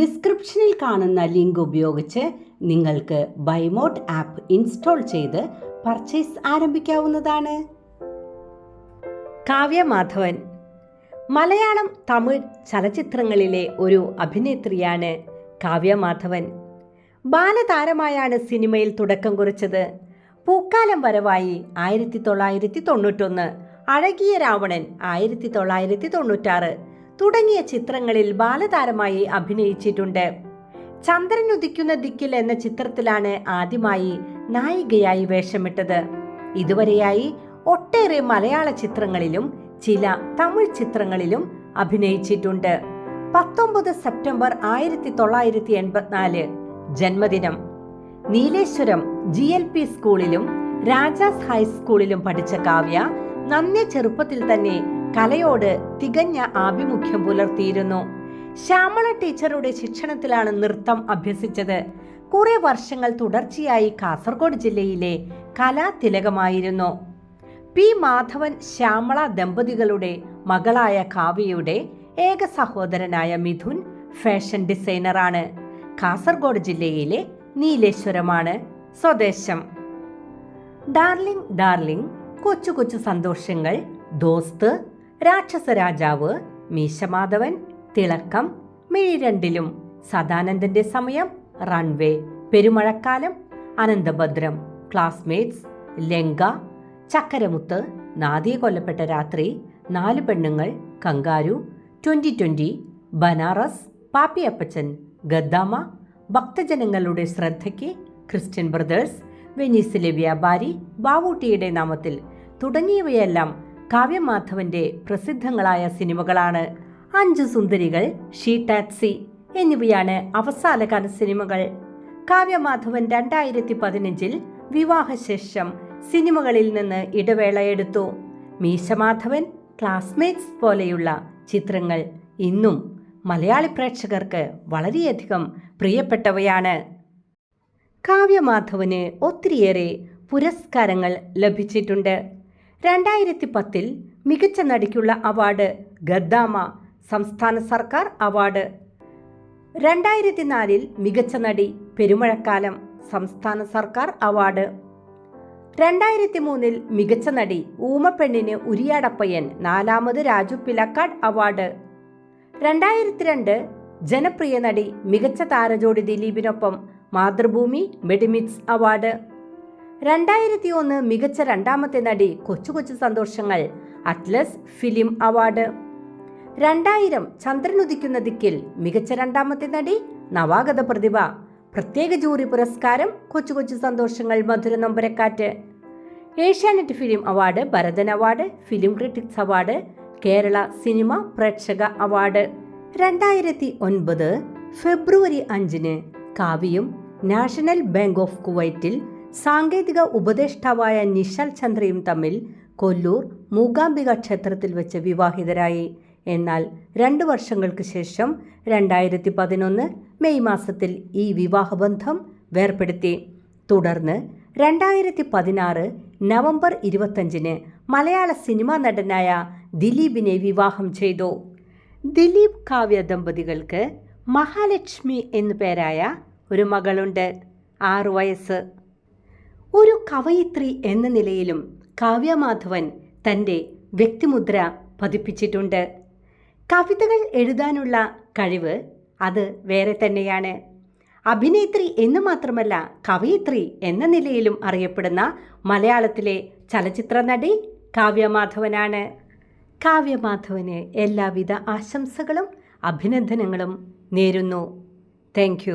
ഡിസ്ക്രിപ്ഷനിൽ കാണുന്ന ലിങ്ക് ഉപയോഗിച്ച് നിങ്ങൾക്ക് ബൈമോട്ട് ആപ്പ് ഇൻസ്റ്റാൾ ചെയ്ത് പർച്ചേസ് ആരംഭിക്കാവുന്നതാണ്. കാവ്യ മാധവൻ. മലയാളം തമിഴ് ചലച്ചിത്രങ്ങളിലെ ഒരു അഭിനേത്രിയാണ് കാവ്യ മാധവൻ. ബാലതാരമായാണ് സിനിമയിൽ തുടക്കം കുറിച്ചത്. പൂക്കാലം വരവായി ആയിരത്തി തൊള്ളായിരത്തി തൊണ്ണൂറ്റൊന്ന് അഴകിയ രാവണൻ ആയിരത്തി തൊള്ളായിരത്തി തൊണ്ണൂറ്റാറ് തുടങ്ങിയ ചിത്രങ്ങളിൽ ബാലതാരമായി അഭിനയിച്ചിട്ടുണ്ട്. ചന്ദ്രൻ ഉദിക്കുന്ന ദിക്കിൽ എന്ന ചിത്രത്തിലാണ് ആദ്യമായി നായികയായി വേഷമിട്ടത്. ഇതുവരെയായി ഒട്ടേറെ മലയാള ചിത്രങ്ങളിലും ചില തമിഴ് ചിത്രങ്ങളിലും അഭിനയിച്ചിട്ടുണ്ട്. പത്തൊമ്പത് സെപ്റ്റംബർ ആയിരത്തി തൊള്ളായിരത്തി എൺപത്തിനാല് ജന്മദിനം. നീലേശ്വരം ജി എൽ പി സ്കൂളിലും രാജാസ് ഹൈസ്കൂളിലും പഠിച്ച കാവ്യ നന്നേ ചെറുപ്പത്തിൽ തന്നെ കലയോട് തികഞ്ഞ ആഭിമുഖ്യം പുലർത്തിയിരുന്നു. ശ്യാമള ടീച്ചറുടെ ശിക്ഷണത്തിലാണ് നൃത്തം അഭ്യസിച്ചത്. കുറെ വർഷങ്ങൾ തുടർച്ചയായി കാസർഗോഡ് ജില്ലയിലെ കലാതിലകമായിരുന്നു. പി മാധവൻ ശ്യാമള ദമ്പതികളുടെ മകളായ കാവ്യയുടെ ഏക സഹോദരനായ മിഥുൻ ഫാഷൻ ഡിസൈനറാണ്. കാസർഗോഡ് ജില്ലയിലെ നീലേശ്വരമാണ് സ്വദേശം. ഡാർലിംഗ് ഡാർലിംഗ് കൊച്ചു കൊച്ചു സന്തോഷങ്ങൾ ദോസ്ത് രാക്ഷസ രാജാവ് മീശമാധവൻ തിളക്കം മിഴിരണ്ടിലും സദാനന്ദന്റെ സമയം റൺവേ പെരുമഴക്കാലം അനന്തഭദ്രം ക്ലാസ്മേറ്റ്സ് ലങ്ക ചക്കരമുത്ത് നാദിയെ കൊല്ലപ്പെട്ട രാത്രി നാല് പെണ്ണുങ്ങൾ kangaroo twenty twenty Banaras Pappiyappachan Gaddama ഭക്തജനങ്ങളുടെ ശ്രദ്ധയ്ക്ക് ക്രിസ്ത്യൻ ബ്രദേഴ്സ് വെനീസിലെ വ്യാപാരി ബാവൂട്ടിയുടെ നാമത്തിൽ തുടങ്ങിയവയെല്ലാം കാവ്യമാധവന്റെ പ്രസിദ്ധങ്ങളായ സിനിമകളാണ് അഞ്ചു സുന്ദരികൾ ഷീ ടാക്സി എന്നിവയാണ് അവസാനകാല സിനിമകൾ. കാവ്യമാധവൻ രണ്ടായിരത്തി പതിനഞ്ചിൽ വിവാഹശേഷം സിനിമകളിൽ നിന്ന് ഇടവേളയെടുത്തു മീശമാധവൻ ക്ലാസ്മേറ്റ്സ് പോലെയുള്ള ചിത്രങ്ങൾ ഇന്നും മലയാളി പ്രേക്ഷകർക്ക് വളരെയധികം പ്രിയപ്പെട്ടവയാണ്. കാവ്യമാധവന് ഒത്തിരിയേറെ പുരസ്കാരങ്ങൾ ലഭിച്ചിട്ടുണ്ട്. രണ്ടായിരത്തി പത്തിൽ മികച്ച നടിക്കുള്ള അവാർഡ് ഗദ്ദാമ സംസ്ഥാന സർക്കാർ അവാർഡ്. രണ്ടായിരത്തി നാലിൽ മികച്ച നടി പെരുമഴക്കാലം സംസ്ഥാന സർക്കാർ അവാർഡ്. രണ്ടായിരത്തി മൂന്നിൽ മികച്ച നടി ഊമപ്പെണ്ണിന് ഉരിയാടപ്പയ്യൻ നാലാമത് രാജു പിലക്കാട് അവാർഡ്. രണ്ടായിരത്തി രണ്ട് ജനപ്രിയ നടി മികച്ച താരജോഡി ദിലീപിനൊപ്പം മാതൃഭൂമി മെഡിമിറ്റ്സ് അവാർഡ്. രണ്ടായിരത്തി ഒന്ന് മികച്ച രണ്ടാമത്തെ നടി കൊച്ചു കൊച്ചു സന്തോഷങ്ങൾ. Atlas film award. രണ്ടായിരം ചന്ദ്രനുദിക്കുന്ന ദിക്കിൽ മികച്ച രണ്ടാമത്തെ നടി നവാഗത പ്രതിഭ. പ്രത്യേക ജൂറി പുരസ്കാരം കൊച്ചു കൊച്ചു സന്തോഷങ്ങൾ മധുര നമ്പരക്കാറ്റ്. Asianet film award Bharathan award film critics award Kerala cinema പ്രേക്ഷക അവാർഡ്. രണ്ടായിരത്തി ഒൻപത് ഫെബ്രുവരി അഞ്ചിന് കാവ്യം നാഷണൽ ബാങ്ക് ഓഫ് കുവൈറ്റിൽ സാങ്കേതിക ഉപദേഷ്ടാവായ നിശാൽ ചന്ദ്രയും തമ്മിൽ കൊല്ലൂർ മൂകാംബിക ക്ഷേത്രത്തിൽ വെച്ച് വിവാഹിതരായി. എന്നാൽ രണ്ട് വർഷങ്ങൾക്ക് ശേഷം രണ്ടായിരത്തി പതിനൊന്ന് മെയ് മാസത്തിൽ ഈ വിവാഹബന്ധം വേർപ്പെടുത്തി. തുടർന്ന് രണ്ടായിരത്തി പതിനാറ് നവംബർ ഇരുപത്തഞ്ചിന് മലയാള സിനിമാ നടനായ ദിലീപിനെ വിവാഹം ചെയ്തു. ദിലീപ് കാവ്യ ദമ്പതികൾക്ക് മഹാലക്ഷ്മി എന്നു പേരായ ഒരു മകളുണ്ട്. ആറു വയസ്സ്. ഒരു കവയിത്രി എന്ന നിലയിലും കാവ്യമാധവൻ തന്റെ വ്യക്തിമുദ്ര പതിപ്പിച്ചിട്ടുണ്ട്. കവിതകൾ എഴുതാനുള്ള കഴിവ് അത് വേറെ തന്നെയാണ്. അഭിനേത്രി എന്ന് മാത്രമല്ല കവയിത്രി എന്ന നിലയിലും അറിയപ്പെടുന്ന മലയാളത്തിലെ ചലച്ചിത്ര നടി കാവ്യമാധവനാണ്. കാവ്യമാധവന് എല്ലാവിധ ആശംസകളും അഭിനന്ദനങ്ങളും നേരുന്നു. താങ്ക്